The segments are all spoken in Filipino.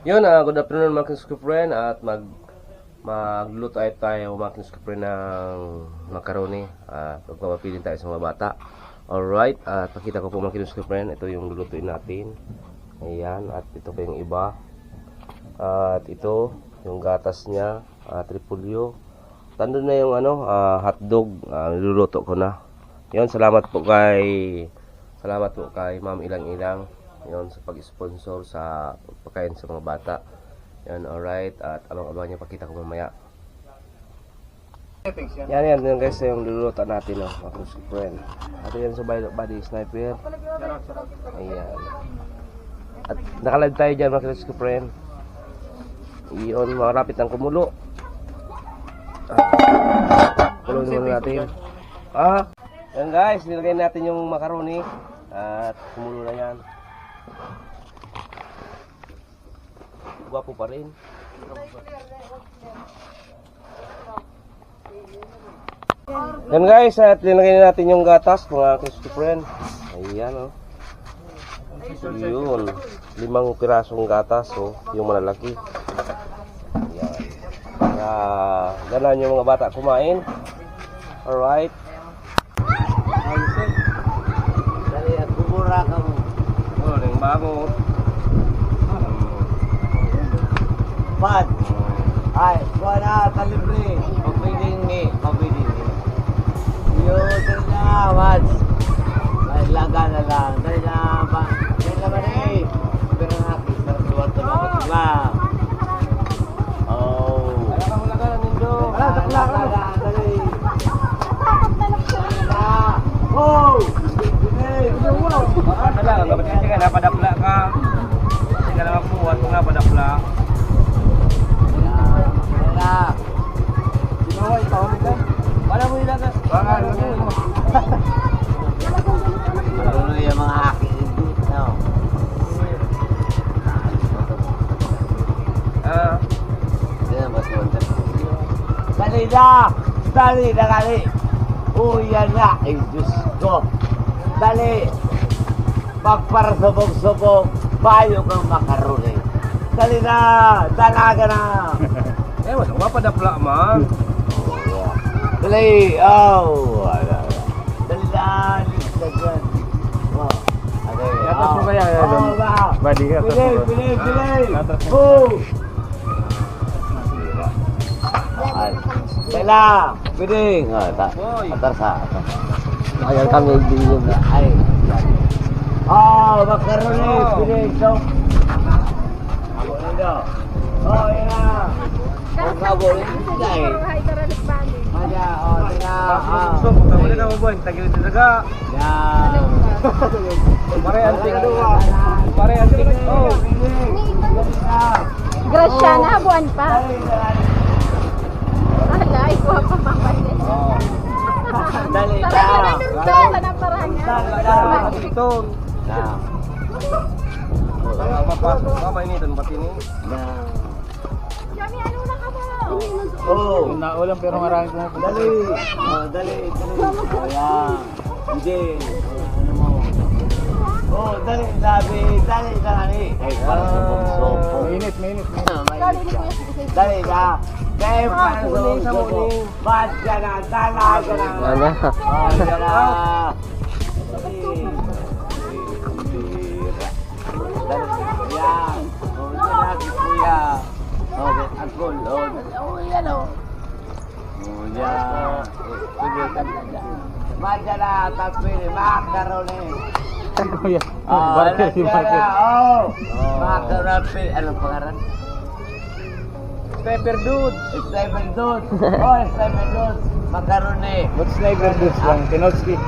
Yun, ah, good afternoon mga kinsko friend at mag magluluto tayo tayo mga kinsko friend ng macaroni at magpapapilin tayo sa mga bata. Alright, at pakita ko po mga kinsko friend, ito yung lulutuin natin. Ayan, at ito pa yung iba. At ito, yung gatas niya, at repolyo. Tandun na yung ano, ah, hotdog, ah, niluluto ko na. Yun, salamat po kay Salamat po kay Ma'am Ilang Ilang yon sa pag-sponsor sa pagkain sa mga bata. Yan, alright. At abang-abang niya pakita ko mamaya. Yan, yan, yan guys, yung luluto natin, no, mga close friend. Ito yan sa body, sniper. Ayan. At nakalad tayo dyan, mga close friend. Iyon, marapit ng kumulo. Ah, kulong muna natin. Ah, yan guys, nilagay natin yung macaroni. At kumulo na yan. Gwapo pa rin. Yan guys, at linagay na natin yung gatas, mga crispy friend. Ayan oh. Yun. Limang pirasong gatas, oh. Yung malalaki. Ayan. Para ganan yung mga bata kumain. Alright. Dali at bumura ka mo. Oh, yung bago. Pat. Ay, wala kalibre. Papiling ni, papiling ni. Yun, dali na, Pat. Ay, laga na lang. Dali na, ba? Dali na ba ni? Pero na, kisar tuwa to na diba? Oh. Wala ka wala ka na nindo. Wala, takla ka na. Dali. Na. Oh! Hey? Ano lang, dapat kasi ka napadapla ka. Kasi ka naman puwat mo nga padapla. Wala mo ilagas. Wala mo Ano yung mga aking no? Ah, Yan, mas wonder. Dali na! Dali na kali! Uyan na! Ay, Diyos ko! Dali! Pagparasubog-subog, bayo kang makaruni. Dali na! Dalaga na! eh wala nga padapla man. Dali! Oh! Wala. Na! Dyan. Oh. Ano yun? Yatas mo kaya, Oh, Elon? ba? Badi, yatas Bilay, mo. bilay, bilay! Yatas mo. Oh! Ay, Tela, piring. Ah, ta. Sa, atar. Ayan kami ibigin na. Ay. Oh, makaroni, Oh. piring. So. Ako nito. Oh, yan na. Oh, kabo, yan na eh. Maya, oh, tina. Ah. So, pagka wala ka mo boy, tagil sa daga. Yan. Pare antik. Pare antik. Oh. Graciana, buwan pa. Ala, ikaw pa. Oh. Dali na. Talaga na nung doon, panaparahan Ah, ito. Na. Wala papasok ka, mainitan pati ni. Na. Kami, ano na ka ba? Oh. Yung naulam pero marami pumupunta. Dali! Oh, dali, dali. Oh, yan. Hindi. Ano mo? Oh, dali, sabi. Dali, dali. Ay, parang subok-subok. Mainit, mainit, mainit. Sisi. Dali na. Kaya parang muling. Ba't ka na? Dalaga na. Ano? Oh, yan Kuya. Oh, Barker, si Barker. na, oh. Makaroni. Anong pangalan? Sniper dude. Sniper Dude. Oh, Sniper Dude. Makaroni. What's sniper boots lang? Tinotsky.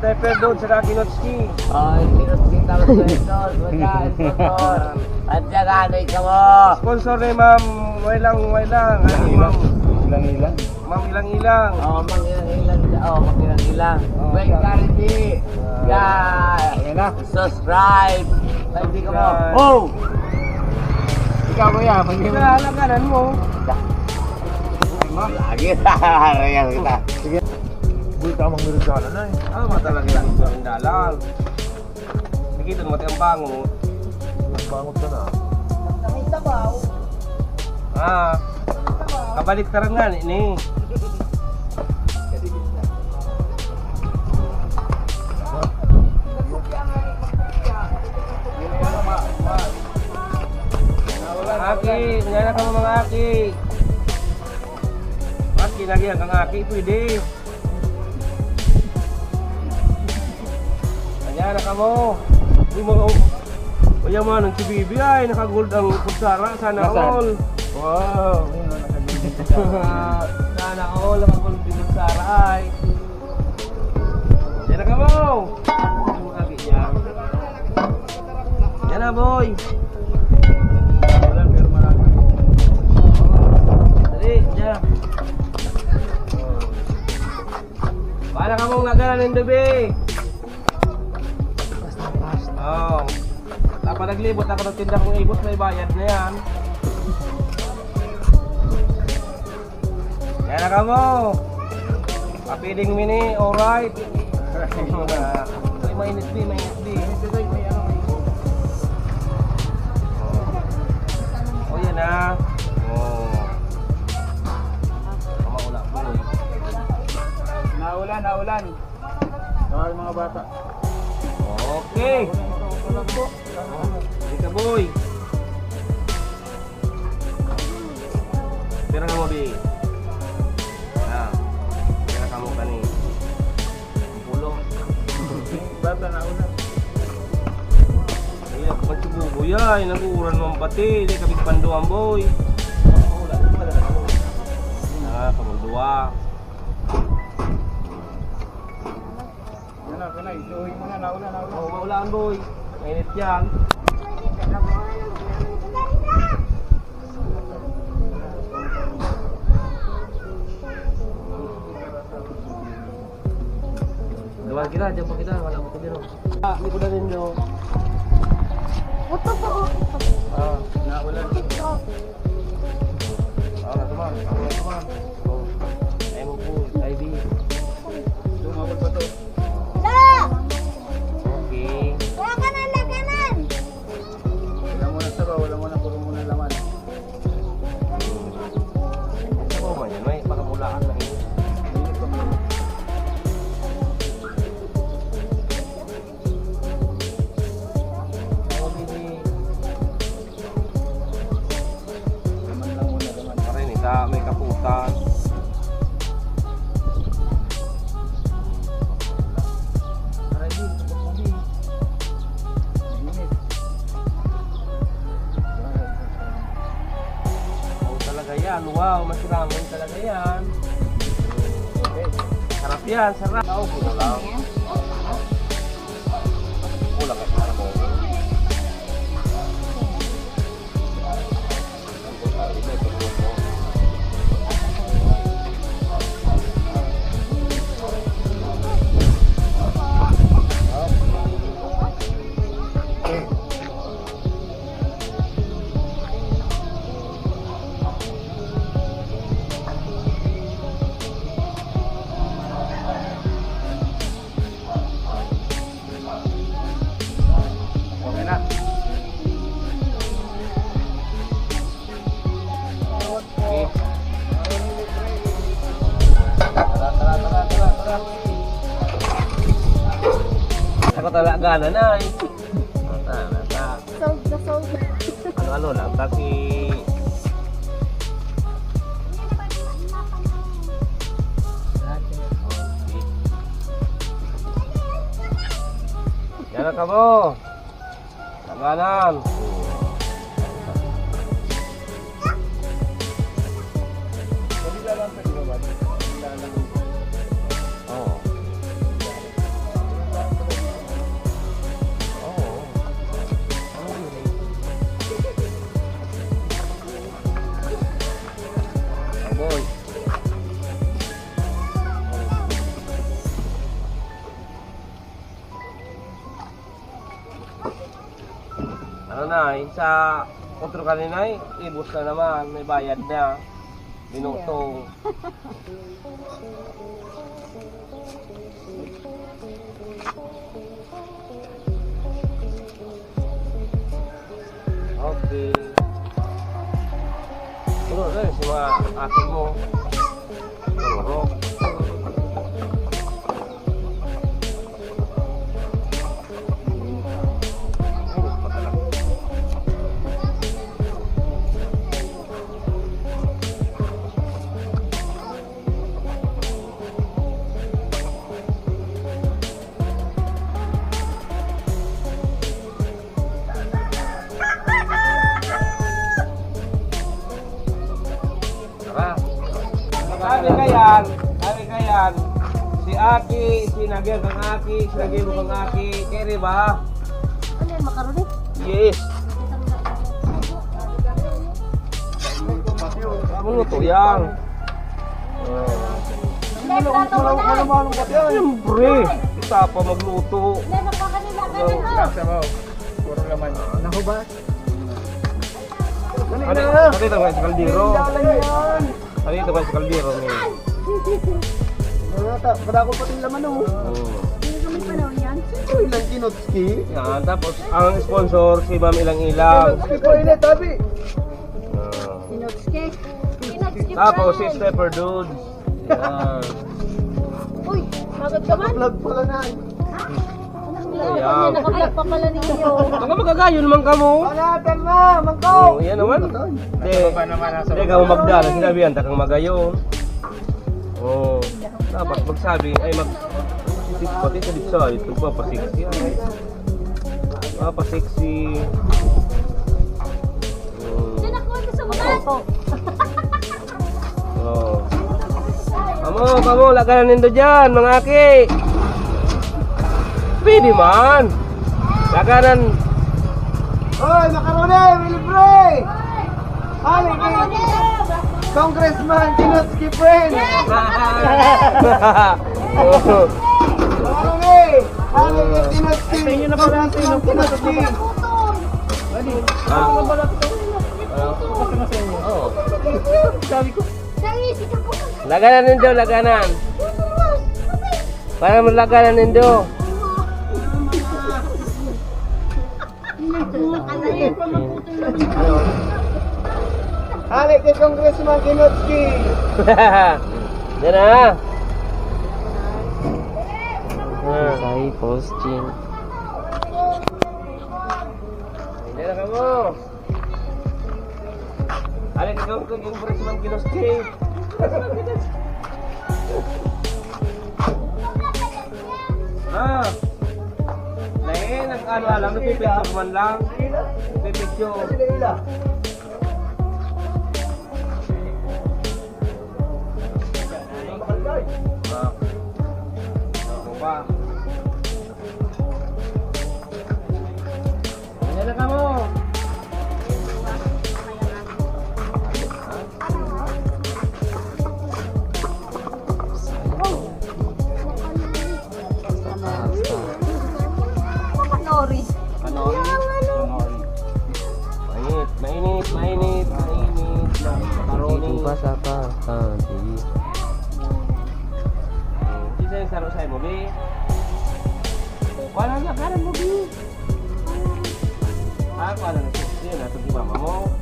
Sniper dude sa Kinotski. Oh, sinus kita mo sa ito. Wala, sponsor. At saka, ano ka mo? Sponsor ni Ma'am Wailang Wailang. Ano Ma'am? Ilang ilang. Ma'am Ilang Ilang. Oh, mangilang-ilang. Oh, mangilang-ilang. Oh, Wait, yeah. Karidi. Yeah. Ayan na. Subscribe. Hindi ka mo. Oh! Ikaw kuya, pag-iwan. Sa halaganan mo. Lagi. Rayang kita. Sige. Uy, tamang mirigala na eh. Ah, matalaga lang ito ang dalang. Nakita mo ang bango. Nagbangot ka na. Ah, kabalik taran nga ni. Aki, nangyana ka mga aki. Aki, lagi ang aki, pwede. Nangyana ka mo. Hindi mo, kaya mo nang si Bibi ay, nakagold ang kutsara, sana all. Wow. Yun ang nakaganda. sana all, nakagold din kutsara ay. Yan na ka mo. Yan na boy. Para ka mong nagalan ng gabi. Oo. Oh. Tapos naglibot ako ng tinda kong ibot may bayad na yan. Yan na ka mo. Kapiling mini, alright. Ay, mainit di, mainit di. Oh, yan na. Oh. Kamaula po. Naulan, naulan. Tawag mga bata. Okay. Ka boy. Pera ka mo, Bi. Bata naulan. Ay, ako man siguro yan. Naguran mo ang pati. Hindi kami panduan, boy. Ah, kamundua. Yan na, kanay. Suhin mo na, naulan, naulan. Oh, maulaan, boy. Mainit yan. Luwan kita, dyan pa kita. Wala mo ito Ah, hindi ko na rin nyo. Uto po. Ah, naulan. Ah, natumang. Ah, natumang. Yan. Wow, masirangon talaga yan. Okay. Sarap yan, sarap. Oo, puro Talaga na na eh. Nata, nata. Sold na sold. Ano, ano lang, kasi... Yan ka mo. Tagalan. Ano na, eh, sa kontrol kanina eh, ibus na naman, may bayad na. Binutong. Okay. Siguro rin, si mga ate mo. Tururok. Si Nagyan kang Aki, si Nagyan mo kang Aki, kere ba? Ano yung makaroni? Yes. Kamu luto yan. Yan? Siyempre, kita pa magluto. Hindi, magkakanila ka na. Relax mo. Puro laman. Nahubad. Dali Ano, na. ano ito ba sa kaldero? Yan. Ano ito ba sa kaldero? May... Wala ta. Kada ko pati laman. Oh. Hindi kami panahon yan. Ito ilang kinotski. Yan, tapos ang sponsor si Ma'am Ilang Ilang. Kinotski ko ini tabi. Ah. Sinotske. Sinotske Tapos si. Stepper Dudes. Yan. Uy, magod ka man. Vlog pala na. Ayan. Nakablog pa pala ninyo. Ang magagayon naman ka mo. Panatan na. Mangko. Oh, yan naman. Hindi. Hindi ka mo magdala. Sinabi yan, takang magayon. Oh. Dapat magsabi, ay mag... Pati sa dito sa ito pa, pasiksi. Ay. Ah, pasiksi. Oh. Diyan ako sa ulan. Oh. Kamu, kamu, laganan nindo dyan, mga aki. Pwede man. Laganan. Hoy, makaroni. Libre. Ali kay Congressman Kinotski friend. oh. Makaroni. Ali kay Kinotski. Tingin na pala ang Kinotski. Ah. Oh. Dali, sikap ko. Laganan nindo, laganan. Para malaganan nindo. Ano? Ali kay Congressman Kinotski. Yan na. Ah. Say posting. Hindi na ka mo. Alin ikaw ito yung Congressman Kinosky. ah. Lain, ang ano alam, napipicture man lang. Napipicture. Macaroni. sa pa. Ah, di. Hindi sa'yo saro sa'yo mo, Bi. Wala na, karan mo, Bi. Ah, wala na. Hindi na, ito mama mo.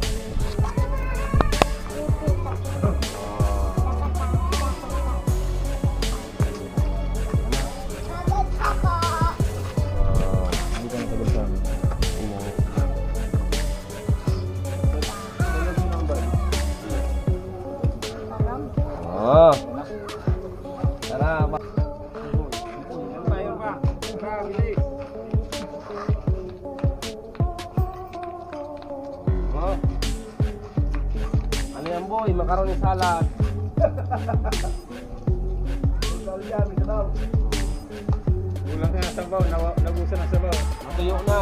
Tara, ba. Oh. Ano yan, boy? Macaroni salad. Yan, ito daw. Kulang na sabaw, nabusan ang sabaw. Matuyo na.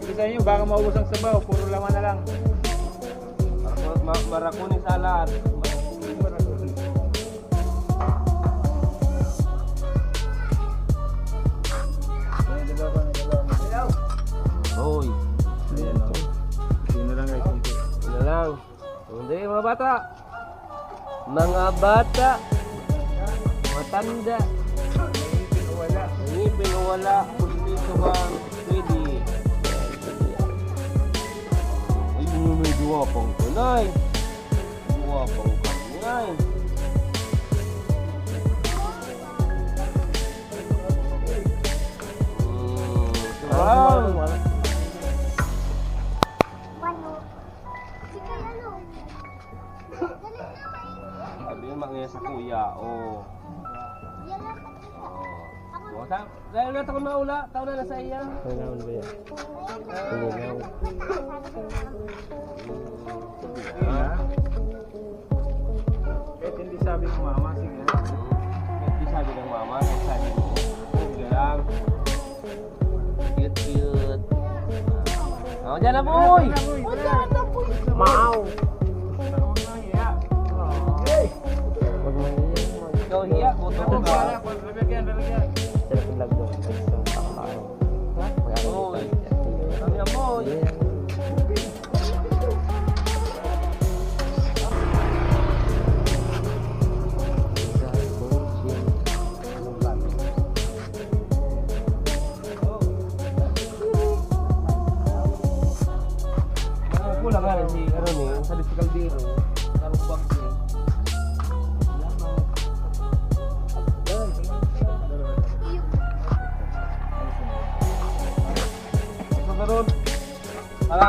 Hindi sa inyo, baka maubos ang sabaw, puro laman na lang. Mar- ma- Marakuni salad. Bata. Mga bata. Matanda. Ngipin o wala. Ngipin o wala. Pustiso ba? Pwede. Ay, may duwa Guwapang tunay. Guwapang kanyan. Hmm. Dahil na ako maula, tao na nasa iya. Kailangan ba yan? Kahit hindi sabi ko mama, sige. Hindi sabi ng mama, sabi mo, sige lang. Cute, cute. Oh, dyan na boy! Maaw!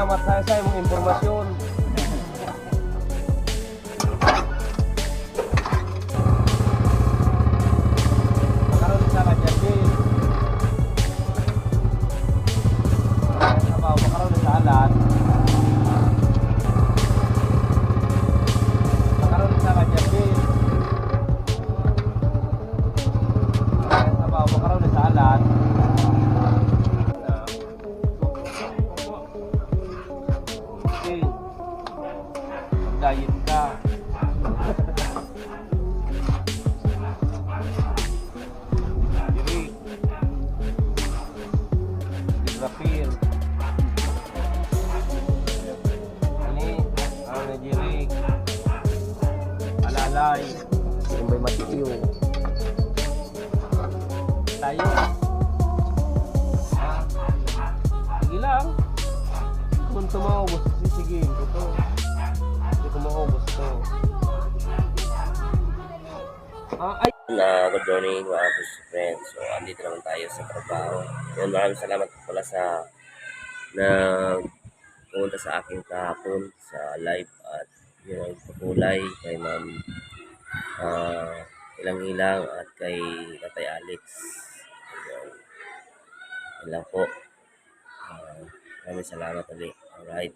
Salamat tayo sa imong Kung tumaubos, sisigin ko to. Hindi ko maubos to. Ah, ay! na good morning mga best friends. So, andito naman tayo sa trabaho. Yun, maraming salamat po pala sa na pumunta sa aking kahapon sa live at yun, pagkulay kay ma'am ah, ilang ilang at kay tatay Alex. Yun lang po. Ah, maraming salamat ulit. Alright.